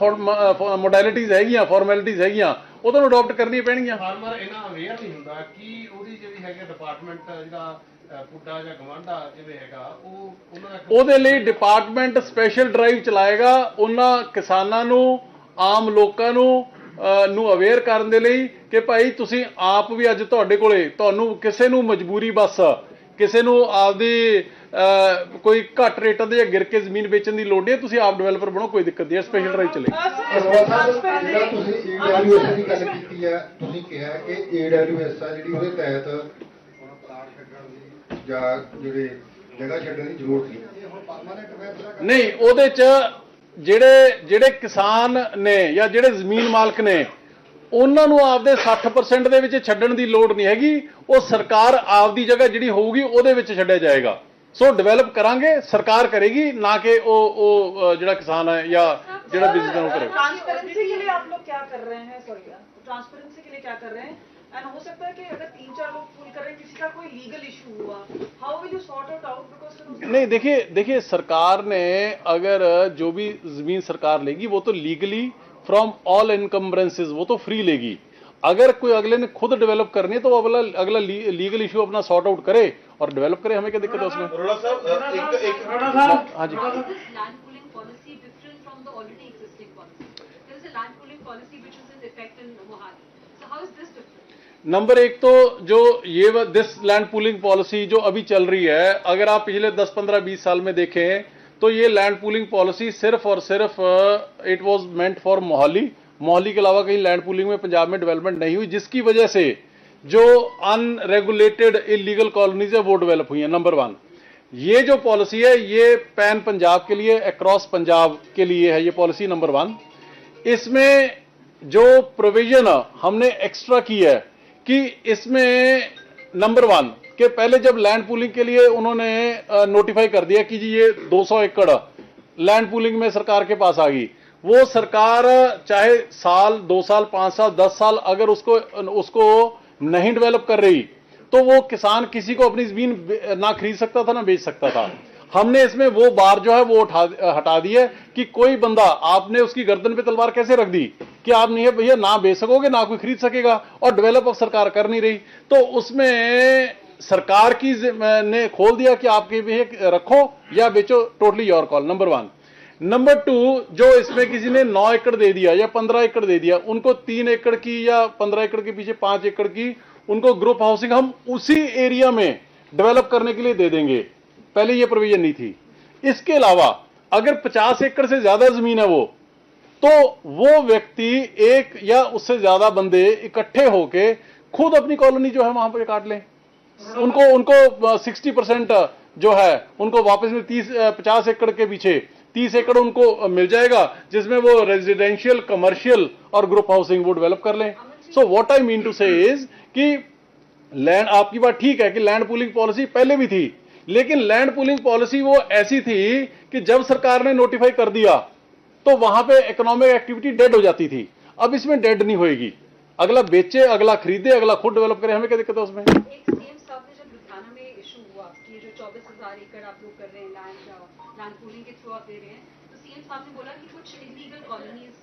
ਮੋਡੈਲਿਟੀਜ਼ ਹੈਗੀਆਂ ਫਾਰਮੈਲਿਟੀਜ਼ ਹੈਗੀਆਂ ਉਹਨਾਂ ਨੂੰ ਅਡਾਪਟ ਕਰਨੀਆਂ ਪੈਣਗੀਆਂ। ਫਾਰਮਰ ਇਹਨਾਂ ਅਵੇਅਰ ਨਹੀਂ ਹੁੰਦਾ ਕਿ ਉਹਦੀ ਜਿਹੜੀ ਹੈਗੀ ਡਿਪਾਰਟਮੈਂਟ ਜਿਹੜਾ ਪੁੱਡਾ ਜਾਂ ਗਵਾਂਡਾ ਜਿਵੇਂ ਹੈਗਾ ਉਹ ਉਹਨਾਂ ਦਾ ਉਹਦੇ ਲਈ ਡਿਪਾਰਟਮੈਂਟ ਸਪੈਸ਼ਲ ਡਰਾਈਵ ਚਲਾਏਗਾ ਉਹਨਾਂ ਕਿਸਾਨਾਂ ਨੂੰ ਆਮ ਲੋਕਾਂ ਨੂੰ ਨੂੰ ਅਵੇਅਰ ਕਰਨ ਦੇ ਲਈ ਕਿ ਭਾਈ ਤੁਸੀਂ ਆਪ ਵੀ ਅੱਜ ਤੁਹਾਡੇ ਕੋਲੇ ਤੁਹਾਨੂੰ ਕਿਸੇ ਨੂੰ ਮਜਬੂਰੀ ਬਸ ਕਿਸੇ ਨੂੰ ਆਪਦੀ ਕੋਈ ਘੱਟ ਰੇਟਾਂ ਦੇ ਜਾਂ ਗਿਰ ਕੇ ਜ਼ਮੀਨ ਵੇਚਣ ਦੀ ਲੋੜ ਨਹੀਂ ਤੁਸੀਂ ਆਪ ਡਿਵੈਲਪਰ ਬਣੋ ਕੋਈ ਦਿੱਕਤ ਨਹੀਂ ਸਪੈਸ਼ਲ ਰਾਈ ਚਲੇ। ਹੈ ਤੁਸੀਂ ਕਿਹਾ ਕਿ ਉਹਦੇ ਤਹਿਤ ਨਹੀਂ। ਉਹਦੇ ਚ ਜਿਹੜੇ ਜਿਹੜੇ ਕਿਸਾਨ ਨੇ ਜਾਂ ਜਿਹੜੇ ਜ਼ਮੀਨ ਮਾਲਕ ਨੇ ਉਹਨਾਂ ਨੂੰ ਆਪਦੇ 60% ਦੇ ਵਿੱਚ ਛੱਡਣ ਦੀ ਲੋੜ ਨਹੀਂ ਹੈਗੀ ਉਹ ਸਰਕਾਰ ਆਪਦੀ ਜਗ੍ਹਾ ਜਿਹੜੀ ਹੋਊਗੀ ਉਹਦੇ ਵਿੱਚ ਛੱਡਿਆ ਜਾਏਗਾ। ਸੋ ਡਿਵੈਲਪ ਕਰਾਂਗੇ ਸਰਕਾਰ ਕਰੇਗੀ ਨਾ ਕਿ ਉਹ ਉਹ ਅ, ਜਿਹੜਾ ਕਿਸਾਨ ਹੈ ਜਾਂ ਜਿਹੜਾ ਬਿਜ਼ਨਸ ਉਹ ਕਰੇਗਾ ट्रांसपेरेंसी के लिए आप लोग क्या कर रहे हैं सॉरी ट्रांसपेरेंसी के लिए क्या कर रहे हैं एंड हो सकता है कि अगर तीन चार लोग फुल कर रहे हैं किसी का कोई लीगल इशू हुआ how will you sort out out because नहीं देखिए देखिए सरकार ने अगर जो भी जमीन सरकार लेगी वो तो लीगली फ्रॉम ऑल इनकम्बरेंसेज वो तो फ्री लेगी अगर कोई अगले ने खुद डेवलप करनी है तो वो अगला अगला ली, लीगल इशू अपना सॉर्ट आउट करे और डेवलप करे हमें क्या दिक्कत है उसमें? हाँ जी। नंबर एक तो जो ये दिस लैंड पूलिंग पॉलिसी जो अभी चल रही है अगर आप पिछले 10 15 20 साल में देखें तो ये लैंड पूलिंग पॉलिसी सिर्फ़ और सिर्फ़ it was meant for Mohali Mohali के अलावा कहीं लैंड पूलिंग में पंजाब में डेवलपमेंट नहीं हुई, जिसकी वजह से जो अनरेगुलेटेड इलीगल कॉलोनीज है, वो डेवलप हुई है नंबर वन ये जो पॉलिसी है, ये पैन पंजाब के लिए अक्रॉस पंजाब के लिए है, ये पॉलिसी नंबर वन इसमें जो प्रोविज़न हमने एक्स्ट्रा की है, कि इसमें नंबर वन के पहले जब लैंड पूलिंग के लिए उन्होंने नोटिफाई कर दिया कि जी ये 200 एकड़ लैंड पूलिंग में सरकार के पास आ गई वो सरकार चाहे साल, दो साल, पाँच साल, दस साल अगर उसको उसको नहीं डेवलप कर रही तो वो किसान किसी को अपनी ज़मीन ना खरीद सकता था, ना बेच सकता था। हमने इसमें वो बार जो है वो उठा, हटा दी है कि कोई बंदा, आपने उसकी गर्दन पे तलवार कैसे रख दी कि आप नहीं भैया, ना बेच सकोगे, ना कोई खरीद सकेगा और डेवलप अब सरकार कर नहीं रही। तो उसमें सरकार की ने खोल दिया कि आपके भी रखो या बेचो totally your call number one number two जो इसमें किसी ने नौ एकड़ दे दिया या पंद्रह एकड़ दे दिया, उनको तीन एकड़ की या पंद्रह एकड़ के पीछे पाँच एकड़ की, उनको ग्रुप हाउसिंग हम उसी एरिया में डेवलप करने के लिए दे देंगे। पहले ये प्रोविज़न नहीं थी। इसके अलावा, अगर 50 एकड़ से ज़्यादा ज़मीन है वो तो वो व्यक्ति एक या उससे ज़्यादा बंदे इकट्ठे होके खुद अपनी कॉलोनी जो है वहाँ पर काट लें। उनको उनको सिक्सटी परसेंट जो है, उनको वापस में तीस पचास एकड़ के पीछे तीस एकड़ उनको मिल जाएगा, जिसमें वो रेजिडेंशियल कमर्शियल और ग्रुप हाउसिंग वो डेवलप कर लें। So what I mean to say is कि लैंड आपकी बात ठीक है कि लैंड पूलिंग पॉलिसी पहले भी थी, लेकिन लैंड पूलिंग पॉलिसी वो ऐसी थी कि जब सरकार ने नोटिफाई कर दिया तो वहाँ पे इकोनॉमिक एक्टिविटी डेड हो जाती थी। अब इसमें डेड नहीं होएगी। अगला बेचे, अगला खरीदे, अगला खुद डेवलप करे, हमें क्या दिक्कत है उसमें? एक सीएम साहब ने जब लुधियाना में इशू हुआ कि जो चौबीस हज़ार एकड़ आप लोग कर रहे हैं लैंड लैंड पूलिंग के थ्रू आप दे रहे हैं। तो सीएम साहब ने बोला कि कुछ इलीगल कॉलोनीज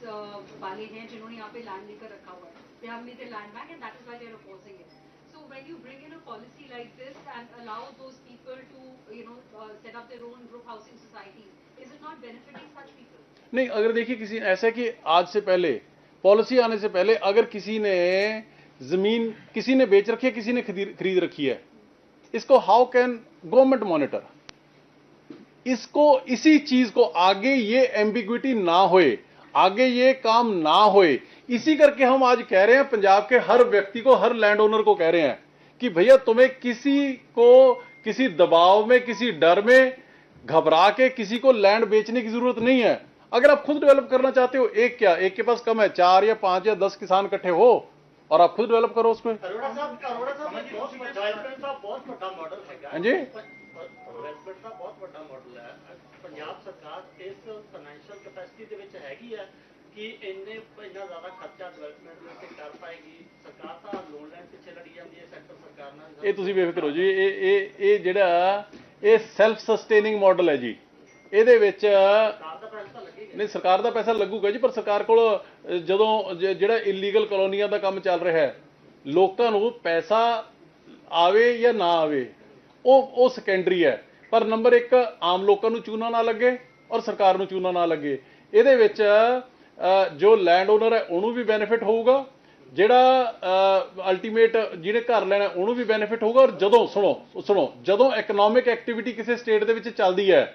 वाले हैं जिन्होंने यहाँ पे लैंड लेकर रखा हुआ है। They have made land bank and that is why they are opposing it so when you bring in a policy like this and allow those people to, you know, uh, set up own group housing societies, is it not benefiting such people? नहीं अगर देखिए किसी ऐसा कि आज से पहले पॉलिसी आने से पहले अगर किसी ने ज़मीन किसी ने बेच रखी है किसी ने खरीद रखी है इसको हाउ कैन गवर्नमेंट मॉनिटर इसको इसी चीज़ को आगे ये एम्बिग्विटी ना होए आगे ये काम ना होए। इसी करके हम आज कह रहे हैं पंजाब के हर व्यक्ति को हर लैंड ओनर को कह रहे हैं कि भैया तुम्हें किसी को किसी दबाव में किसी डर में घबरा के किसी को लैंड बेचने की ज़रूरत नहीं है। अगर आप खुद डेवलप करना चाहते हो एक क्या एक के पास कम है चार या पाँच या दस किसान इकट्ठे हो और आप खुद डेवलप करो उसमें। हाँ जी। ਡਿਵੈਲਪਮੈਂਟ ਦਾ ਬਹੁਤ ਵੱਡਾ ਮਾਡਲ ਹੈ। ਪੰਜਾਬ ਸਰਕਾਰ ਇਸ ਫਾਈਨੈਂਸ਼ੀਅਲ ਕੈਪੈਸਿਟੀ ਦੇ ਵਿੱਚ ਹੈਗੀ ਹੈ ਕਿ ਇੰਨੇ ਇੰਨਾ ਜ਼ਿਆਦਾ ਖਰਚਾ ਡਿਵੈਲਪਮੈਂਟ ਦੇ ਉੱਤੇ ਕਰ ਪਾਏਗੀ। ਸਰਕਾਰ ਤਾਂ ਲੋਨ ਲੈਣ ਪਿੱਛੇ ਲੜੀ ਜਾਂਦੀ ਹੈ ਸੈਂਟਰ ਸਰਕਾਰ ਨਾਲ ਇਹ ਤੁਸੀਂ ਵੇਖ ਕਰੋ ਜੀ ਇਹ ਇਹ ਇਹ ਜਿਹੜਾ ਇਹ ਸੈਲਫ ਸਸਟੇਨਿੰਗ ਮਾਡਲ ਹੈ ਜੀ। ਇਹਦੇ ਵਿੱਚ ਨਹੀਂ ਸਰਕਾਰ ਦਾ ਪੈਸਾ ਲੱਗੂਗਾ ਜੀ ਪਰ ਸਰਕਾਰ ਕੋਲ ਜਦੋਂ ਜਿਹੜਾ ਇਲੀਗਲ ਕਲੋਨੀਆਂ ਦਾ ਕੰਮ ਚੱਲ ਰਿਹਾ ਹੈ ਲੋਕਾਂ ਨੂੰ ਪੈਸਾ ਆਵੇ ਜਾਂ ਨਾ ਆਵੇ ਉਹ ਉਹ ਸੈਕੰਡਰੀ ਹੈ। ਪਰ ਨੰਬਰ 1 ਆਮ ਲੋਕਾਂ ਨੂੰ ਚੂਨਾ ਨਾ ਲੱਗੇ ਔਰ ਸਰਕਾਰ ਨੂੰ ਚੂਨਾ ਨਾ ਲੱਗੇ। ਇਹਦੇ ਵਿੱਚ ਜੋ ਲੈਂਡ ਓਨਰ ਹੈ, ਉਹਨੂੰ ਵੀ ਬੈਨੀਫਿਟ ਹੋਊਗਾ। ਜਿਹੜਾ ਅਲਟੀਮੇਟ ਜਿਹਨੇ ਘਰ ਲੈਣਾ ਉਹਨੂੰ ਵੀ ਬੈਨੀਫਿਟ ਹੋਊਗਾ। ਔਰ ਜਦੋਂ, ਸੁਣੋ ਸੁਣੋ, ਜਦੋਂ ਇਕਨੋਮਿਕ ਐਕਟੀਵਿਟੀ ਕਿਸੇ ਸਟੇਟ ਦੇ ਵਿੱਚ ਚੱਲਦੀ ਹੈ,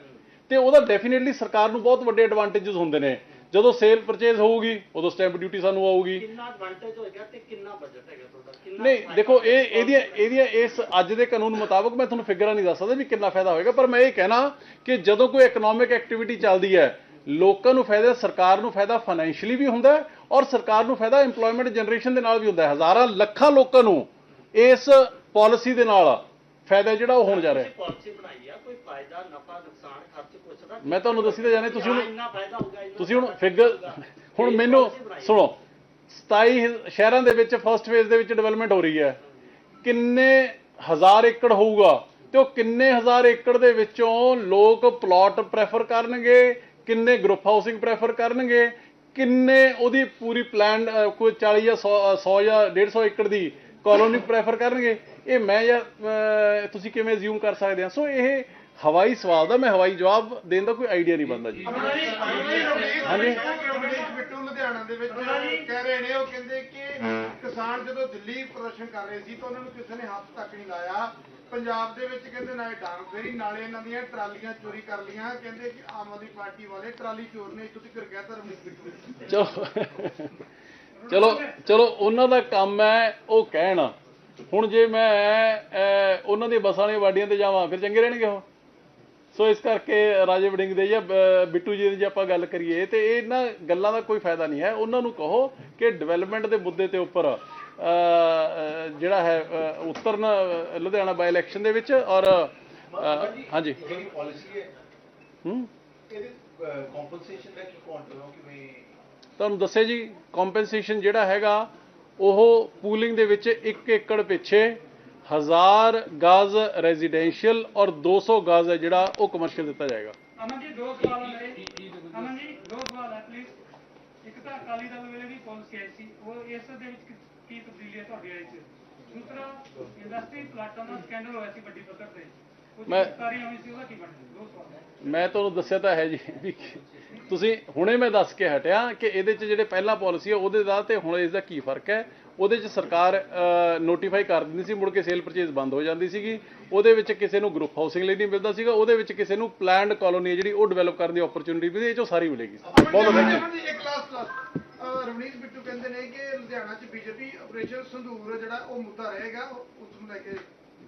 ਤੇ ਉਹਦਾ ਡੈਫੀਨਿਟਲੀ ਸਰਕਾਰ ਨੂੰ ਬਹੁਤ ਵੱਡੇ ਐਡਵਾਂਟੇजेस ਹੁੰਦੇ ਨੇ। ਜਦੋਂ ਸੇਲ ਪਰਚੇਜ਼ ਹੋਊਗੀ ਉਦੋਂ ਸਟੈਂਪ ਡਿਊਟੀ ਸਾਨੂੰ ਆਊਗੀ। ਕਿੰਨਾ ਐਡਵਾਂਟੇਜ ਹੋਏਗਾ ਤੇ ਕਿੰਨਾ ਬਜਟ ਹੈਗਾ ਤੁਹਾਡਾ? ਕਿੰਨਾ ਨਹੀਂ ਦੇਖੋ ਇਹ? ਇਹਦੀਆਂ ਇਹਦੀਆਂ ਇਸ ਅੱਜ ਦੇ ਕਾਨੂੰਨ ਮੁਤਾਬਕ ਮੈਂ ਤੁਹਾਨੂੰ ਫਿਗਰਾਂ ਨਹੀਂ ਦੱਸ ਸਕਦਾ ਵੀ ਕਿੰਨਾ ਫਾਇਦਾ ਹੋਏਗਾ ਪਰ ਮੈਂ ਇਹ ਕਹਿਣਾ ਕਿ ਜਦੋਂ ਕੋਈ ਇਕਨੋਮਿਕ ਐਕਟੀਵਿਟੀ ਚੱਲਦੀ ਹੈ ਲੋਕਾਂ ਨੂੰ ਫਾਇਦਾ ਸਰਕਾਰ ਨੂੰ ਫਾਇਦਾ ਫਾਈਨੈਂਸ਼ੀਅਲੀ ਵੀ ਹੁੰਦਾ ਔਰ ਸਰਕਾਰ ਨੂੰ ਫਾਇਦਾ ਏਮਪਲੋਇਮੈਂਟ ਜਨਰੇਸ਼ਨ ਦੇ ਨਾਲ ਵੀ ਹੁੰਦਾ ਹਜ਼ਾਰਾਂ ਲੱਖਾਂ ਲੋਕਾਂ ਨੂੰ ਇਸ ਪਾਲਿਸੀ ਦੇ ਨਾਲ ਫਾਇਦਾ ਜਿਹੜਾ ਉਹ ਹੋਣ ਜਾ ਰਿਹਾ ਹੈ ਪਾਲਿਸੀ ਬਣਾਈ ਆ ਕੋਈ ਫਾਇਦਾ ਨਫਾ ਨੁਕਸਾਨ ਖਰਚ ਪੁੱਛਦਾ ਮੈਂ ਤੁਹਾਨੂੰ ਦੱਸੀ ਤਾਂ ਜਾਣੇ ਤੁਸੀਂ ਹੁਣ ਤੁਸੀਂ ਹੁਣ ਫਿਗਰ। ਹੁਣ ਮੈਨੂੰ। ਸੁਣੋ 27 ਸ਼ਹਿਰਾਂ ਦੇ ਵਿੱਚ ਫਰਸਟ ਫੇਜ਼ ਦੇ ਵਿੱਚ ਡਿਵੈਲਪਮੈਂਟ ਹੋ ਰਹੀ ਹੈ ਕਿੰਨੇ ਹਜ਼ਾਰ ਏਕੜ ਹੋਊਗਾ ਤੇ ਉਹ ਕਿੰਨੇ ਹਜ਼ਾਰ ਏਕੜ ਦੇ ਵਿੱਚੋਂ ਲੋਕ ਪਲਾਟ ਪ੍ਰੈਫਰ ਕਰਨਗੇ ਕਿੰਨੇ ਗਰੁੱਪ ਹਾਊਸਿੰਗ ਪ੍ਰੈਫਰ ਕਰਨਗੇ ਕਿੰਨੇ ਉਹਦੀ ਪੂਰੀ ਪਲਾਨ ਕੋਈ 40 ਜਾਂ 100 100 ਜਾਂ 150 ਏਕੜ ਦੀ ਕਾਲੋਨੀ ਪ੍ਰੈਫਰ ਕਰਨਗੇ ਇਹ ਮੈਂ ਜਾਂ ਤੁਸੀਂ ਕਿਵੇਂ ਅਸਿਊਮ ਕਰ ਸਕਦੇ ਆ? ਸੋ ਇਹ ਹਵਾਈ ਸਵਾਲ ਦਾ ਮੈਂ ਹਵਾਈ ਜਵਾਬ ਦੇਣ ਦਾ ਕੋਈ ਆਈਡੀਆ ਨਹੀਂ ਬਣਦਾ ਜੀ। ਹਾਂਜੀ। ਬਿੱਟੂ ਲੁਧਿਆਣਾ ਦੇ ਵਿੱਚ ਕਹਿ ਰਹੇ ਨੇ ਉਹ ਕਹਿੰਦੇ ਕਿ ਕਿਸਾਨ ਜਦੋਂ ਦਿੱਲੀ ਪ੍ਰਦਰਸ਼ਨ ਕਰ ਰਹੇ ਸੀ ਤਾਂ ਉਹਨਾਂ ਨੂੰ ਕਿਸੇ ਨੇ ਹੱਥ ਤੱਕ ਨਹੀਂ ਲਾਇਆ। ਪੰਜਾਬ ਦੇ ਵਿੱਚ ਕਹਿੰਦੇ ਨਾਲੇ ਡਾਂਗ ਫੇਰੀ ਨਾਲੇ ਇਹਨਾਂ ਦੀਆਂ ਟਰਾਲੀਆਂ ਚੋਰੀ ਕਰ ਲੀਆਂ ਕਹਿੰਦੇ ਕਿ ਆਮ ਆਦਮੀ ਪਾਰਟੀ ਵਾਲੇ ਟਰਾਲੀ ਚੋਰ ਨੇ ਇੱਥੋਂ ਤੱਕ ਬਿੱਟੂ ਨੇ। ਚਲੋ। ਚਲੋ ਚਲੋ ਉਹਨਾਂ ਦਾ ਕੰਮ ਹੈ ਉਹ ਕਹਿਣ। ਹੁਣ ਜੇ ਮੈਂ ਉਹਨਾਂ ਦੀ ਬੱਸਾਂ ਵਾਲੀਆਂ ਵਾਡੀਆਂ ਤੇ ਜਾਵਾਂ ਫਿਰ ਚੰਗੇ ਰਹਿਣਗੇ ਉਹ? ਸੋ ਇਸ ਕਰਕੇ ਰਾਜੇ ਵੜਿੰਗ ਦੇ ਜਾਂ ਬਿੱਟੂ ਜੀ ਦੀ ਜੇ ਆਪਾਂ ਗੱਲ ਕਰੀਏ ਤੇ ਇਹਨਾਂ ਗੱਲਾਂ ਦਾ ਕੋਈ ਫਾਇਦਾ ਨਹੀਂ ਹੈ। ਉਹਨਾਂ ਨੂੰ ਕਹੋ ਕਿ ਡਿਵੈਲਪਮੈਂਟ ਦੇ ਮੁੱਦੇ ਤੇ ਉੱਪਰ ਜਿਹੜਾ ਹੈ ਉਤਰਨ ਲੁਧਿਆਣਾ ਬਾਈ ਇਲੈਕਸ਼ਨ ਦੇ ਵਿੱਚ ਔਰ ਹਾਂਜੀ। ਜਿਹੜੀ ਪਾਲਿਸੀ ਹੈ ਹੂੰ? ਇਹਦੇ ਕੰਪਨਸੇਸ਼ਨ ਦਾ ਕੀ ਕੁਆਂਟਮ ਹੈ? ਕਿਵੇਂ ਤੁਹਾਨੂੰ ਦੱਸਿਆ ਜੀ ਕੰਪਨਸੇਸ਼ਨ ਜਿਹੜਾ ਹੈਗਾ ਉਹ ਪੂਲਿੰਗ ਦੇ ਵਿੱਚ 1 ਏਕੜ ਪਿੱਛੇ 1000 ਗਜ਼ ਰੈਜ਼ੀਡੈਂਸ਼ੀਅਲ ਔਰ 200 ਗਜ਼ ਹੈ ਜਿਹੜਾ ਉਹ ਕਮਰਸ਼ੀਅਲ ਦਿੱਤਾ ਜਾਏਗਾ। ਅਮਨ ਜੀ, ਦੋ ਸਵਾਲ ਆ ਮੇਰੇ। ਅਮਨ ਜੀ, ਦੋ ਸਵਾਲ ਹੈ ਪਲੀਜ਼ ਇੱਕ ਤਾਂ ਅਕਾਲੀ ਦਲ ਵੇਲੇ ਦੀ ਪਾਲਿਸੀ ਆਈ ਸੀ। ਉਹ ਇਸ ਦੇ ਵਿੱਚ ਕੀ- ਤਬਦੀਲੀ ਹੈ ਤੁਹਾਡੀ ਆਈ ਸੀ ਦੂਸਰਾ ਇੰਡਸਟਰੀ ਪਲਾਟਾਂ ਦਾ ਸਕੈਂਡਲ ਹੋਇਆ ਸੀ ਵੱਡੀ ਪੱਧਰ ਤੇ। ਮੈਂ- ਮੈਂ ਤੁਹਾਨੂੰ ਦੱਸਿਆ ਤਾਂ ਹੈ ਜੀ ਤੁਸੀਂ ਹੁਣੇ ਮੈਂ ਦੱਸ ਕੇ ਹਟਿਆ ਕਿ ਇਹਦੇ 'ਚ ਜਿਹੜੇ ਪਹਿਲਾਂ ਪਾਲਿਸੀ ਹੈ ਉਹਦੇ ਦਾ ਤੇ ਹੁਣ ਇਸ ਦਾ ਕੀ ਫ਼ਰਕ ਹੈ? ਉਹਦੇ 'ਚ ਸਰਕਾਰ ਨੋਟੀਫਾਈ ਕਰ ਦਿੰਦੀ ਸੀ ਮੁੜ ਕੇ ਸੇਲ ਪਰਚੇਜ਼ ਬੰਦ ਹੋ ਜਾਂਦੀ ਸੀਗੀ। ਉਹਦੇ ਵਿੱਚ ਕਿਸੇ ਨੂੰ ਗਰੁੱਪ ਹਾਊਸਿੰਗ ਲਈ ਨਹੀਂ ਮਿਲਦਾ ਸੀਗਾ। ਉਹਦੇ ਵਿੱਚ ਕਿਸੇ ਨੂੰ ਪਲਾਨਡ ਕਾਲੋਨੀ ਹੈ ਜਿਹੜੀ ਉਹ ਡਿਵੈਲਪ ਕਰਨ ਦੀ ਓਪਰਚੁਨਿਟੀ ਵੀ ਇਹ 'ਚੋਂ ਸਾਰੀ ਮਿਲੇਗੀ। ਬਹੁਤ ਬਿੱਟੂ ਕਹਿੰਦੇ ਨੇ ਕਿ ਲੁਧਿਆਣਾ 'ਚ ਬੀਜੇਪੀ ਆਪਰੇਸ਼ਨ ਸੰਧੂਰ ਜਿਹੜਾ ਉਹ ਮੁੱਦਾ ਰਹੇਗਾ ਉਹ- ਉਸ ਨੂੰ ਲੈ ਕੇ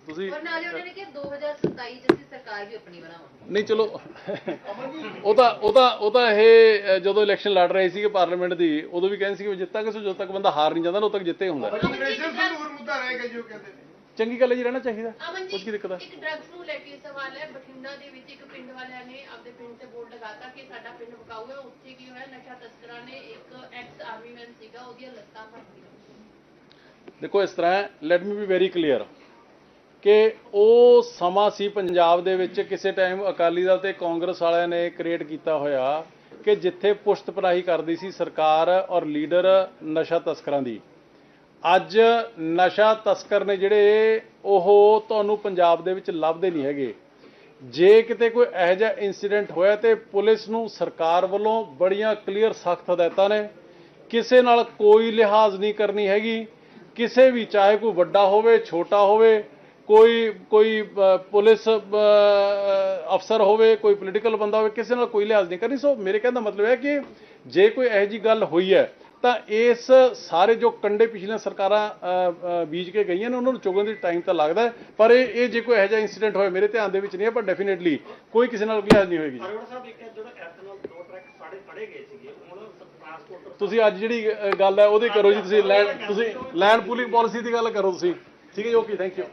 ਤੁਸੀਂ ਪਰ ਨਾਲੇ ਉਹਨਾਂ ਨੇ ਕਿਹਾ 2027 ਚ ਅਸੀਂ ਸਰਕਾਰ ਵੀ ਆਪਣੀ ਬਣਾਵਾਂਗੇ। ਨਹੀਂ ਚਲੋ। ਉਹ ਤਾਂ ਉਹ ਤਾਂ ਉਹ ਤਾਂ ਇਹ ਜਦੋਂ ਇਲੈਕਸ਼ਨ ਲੜ ਰਹੇ ਸੀਗੇ ਪਾਰਲੀਮੈਂਟ ਦੀ ਉਦੋਂ ਵੀ ਕਹਿੰਦੇ ਸੀ ਕਿ ਜਿੱਤਾਂਗੇ ਸੋ ਜਦੋਂ ਤੱਕ ਬੰਦਾ ਹਾਰ ਨਹੀਂ ਜਾਂਦਾ ਨਾ ਉਦੋਂ ਤੱਕ ਜਿੱਤੇ ਹੁੰਦਾ। ਆਪਰੇਸ਼ਨ ਸੰਧੂਰ ਮੁੱਦਾ ਰਹੇਗਾ ਜੋ ਕਹਿੰਦੇ ਨੇ। ਚੰਗੀ ਗੱਲ ਹੈ ਜੀ ਰਹਿਣਾ ਚਾਹੀਦਾ। ਅਮਨ ਉਸ ਕੀ ਦਿੱਕਤ ਹੈ ਜੀ ਇੱਕ ਡਰੱਗਸ ਨੂੰ ਲੈ ਕੇ ਸਵਾਲ ਹੈ ਬਠਿੰਡਾ ਦੇ ਵਿੱਚ ਇੱਕ ਪਿੰਡ ਵਾਲਿਆਂ ਨੇ ਆਪਦੇ ਪਿੰਡ ਤੇ ਬੋਰਡ ਲਗਾਤਾ ਕਿ ਸਾਡਾ ਪਿੰਡ ਵਿਕਾਊ ਹੈ ਉੱਥੇ ਕੀ ਹੋਇਆ? ਨਸ਼ਾ ਤਸਕਰਾਂ ਨੇ ਇੱਕ ਐਕਸ ਆਰਮੀ ਮੈਨ ਸੀਗਾ ਉਹਦੀਆਂ ਲੱਤਾਂ ਫੜ ਲਈਆਂ ਦੇਖੋ ਇਸ ਤਰ੍ਹਾਂ let me be very clear ਕਿ ਉਹ ਸਮਾਂ ਸੀ ਪੰਜਾਬ ਦੇ ਵਿੱਚ ਕਿਸੇ ਟਾਈਮ ਅਕਾਲੀ ਦਲ ਤੇ ਕਾਂਗਰਸ ਵਾਲਿਆਂ ਨੇ ਕ੍ਰੀਏਟ ਕੀਤਾ ਹੋਇਆ ਕਿ ਜਿੱਥੇ ਪੁਸ਼ਤਪਰਾਹੀ ਕਰਦੀ ਸੀ ਸਰਕਾਰ ਔਰ ਲੀਡਰ ਨਸ਼ਾ ਤਸਕਰਾਂ ਦੀ। ਅੱਜ ਨਸ਼ਾ ਤਸਕਰ ਨੇ ਜਿਹੜੇ, ਉਹ ਤੁਹਾਨੂੰ ਪੰਜਾਬ ਦੇ ਵਿੱਚ ਲੱਭਦੇ ਨਹੀਂ ਹੈਗੇ। ਜੇ ਕਿਤੇ ਕੋਈ ਇਹੋ ਜਿਹਾ ਇਨਸੀਡੈਂਟ ਹੋਇਆ ਤੇ ਪੁਲਿਸ ਨੂੰ ਸਰਕਾਰ ਵੱਲੋਂ ਬੜੀਆਂ ਕਲੀਅਰ ਸਖਤ ਹਦਾਇਤਾਂ ਨੇ। ਕਿਸੇ ਨਾਲ ਕੋਈ ਲਿਹਾਜ਼ ਨਹੀਂ ਕਰਨੀ ਹੈਗੀ। ਕਿਸੇ ਵੀ ਚਾਹੇ ਕੋਈ ਵੱਡਾ ਹੋਵੇ, ਛੋਟਾ ਹੋਵੇ ਕੋਈ ਕੋਈ ਪੁਲਿਸ ਅਫਸਰ ਹੋਵੇ ਕੋਈ ਪੋਲੀਟੀਕਲ ਬੰਦਾ ਹੋਵੇ ਕਿਸੇ ਨਾਲ ਕੋਈ ਲਿਹਾਜ਼ ਨਹੀਂ ਕਰਨੀ। ਸੋ ਮੇਰੇ ਕਹਿਣ ਦਾ ਮਤਲਬ ਹੈ ਕਿ ਜੇ ਕੋਈ ਇਹੋ ਜੀ ਗੱਲ ਹੋਈ ਹੈ ਤਾਂ ਇਸ ਸਾਰੇ ਜੋ ਕੰਡੇ ਪਿਛਲੀਆਂ ਸਰਕਾਰਾਂ ਬੀਜ ਕੇ ਗਈਆਂ ਨੇ ਉਹਨਾਂ ਨੂੰ ਚੁਗਣ ਦੀ ਟਾਈਮ ਤਾਂ ਲੱਗਦਾ। ਪਰ ਇਹ ਇਹ ਜੇ ਕੋਈ ਇਹੋ ਜਿਹਾ ਇਨਸੀਡੈਂਟ ਹੋਏ ਮੇਰੇ ਧਿਆਨ ਦੇ ਵਿੱਚ ਨਹੀਂ ਹੈ ਪਰ ਡੈਫੀਨੇਟਲੀ ਕੋਈ ਕਿਸੇ ਨਾਲ ਲਿਹਾਜ਼ ਨਹੀਂ ਹੋਏਗੀ। ਤੁਸੀਂ ਅੱਜ ਜਿਹੜੀ ਗੱਲ ਹੈ ਉਹਦੀ ਕਰੋ ਜੀ ਤੁਸੀਂ ਲੈਂਡ ਤੁਸੀਂ ਲੈਂਡ ਪੂਲਿੰਗ ਪਾਲਿਸੀ ਦੀ ਗੱਲ ਕਰੋ ਤੁਸੀਂ। ਠੀਕ ਹੈ ਜੀ ਓਕੇ ਥੈਂਕ ਯੂ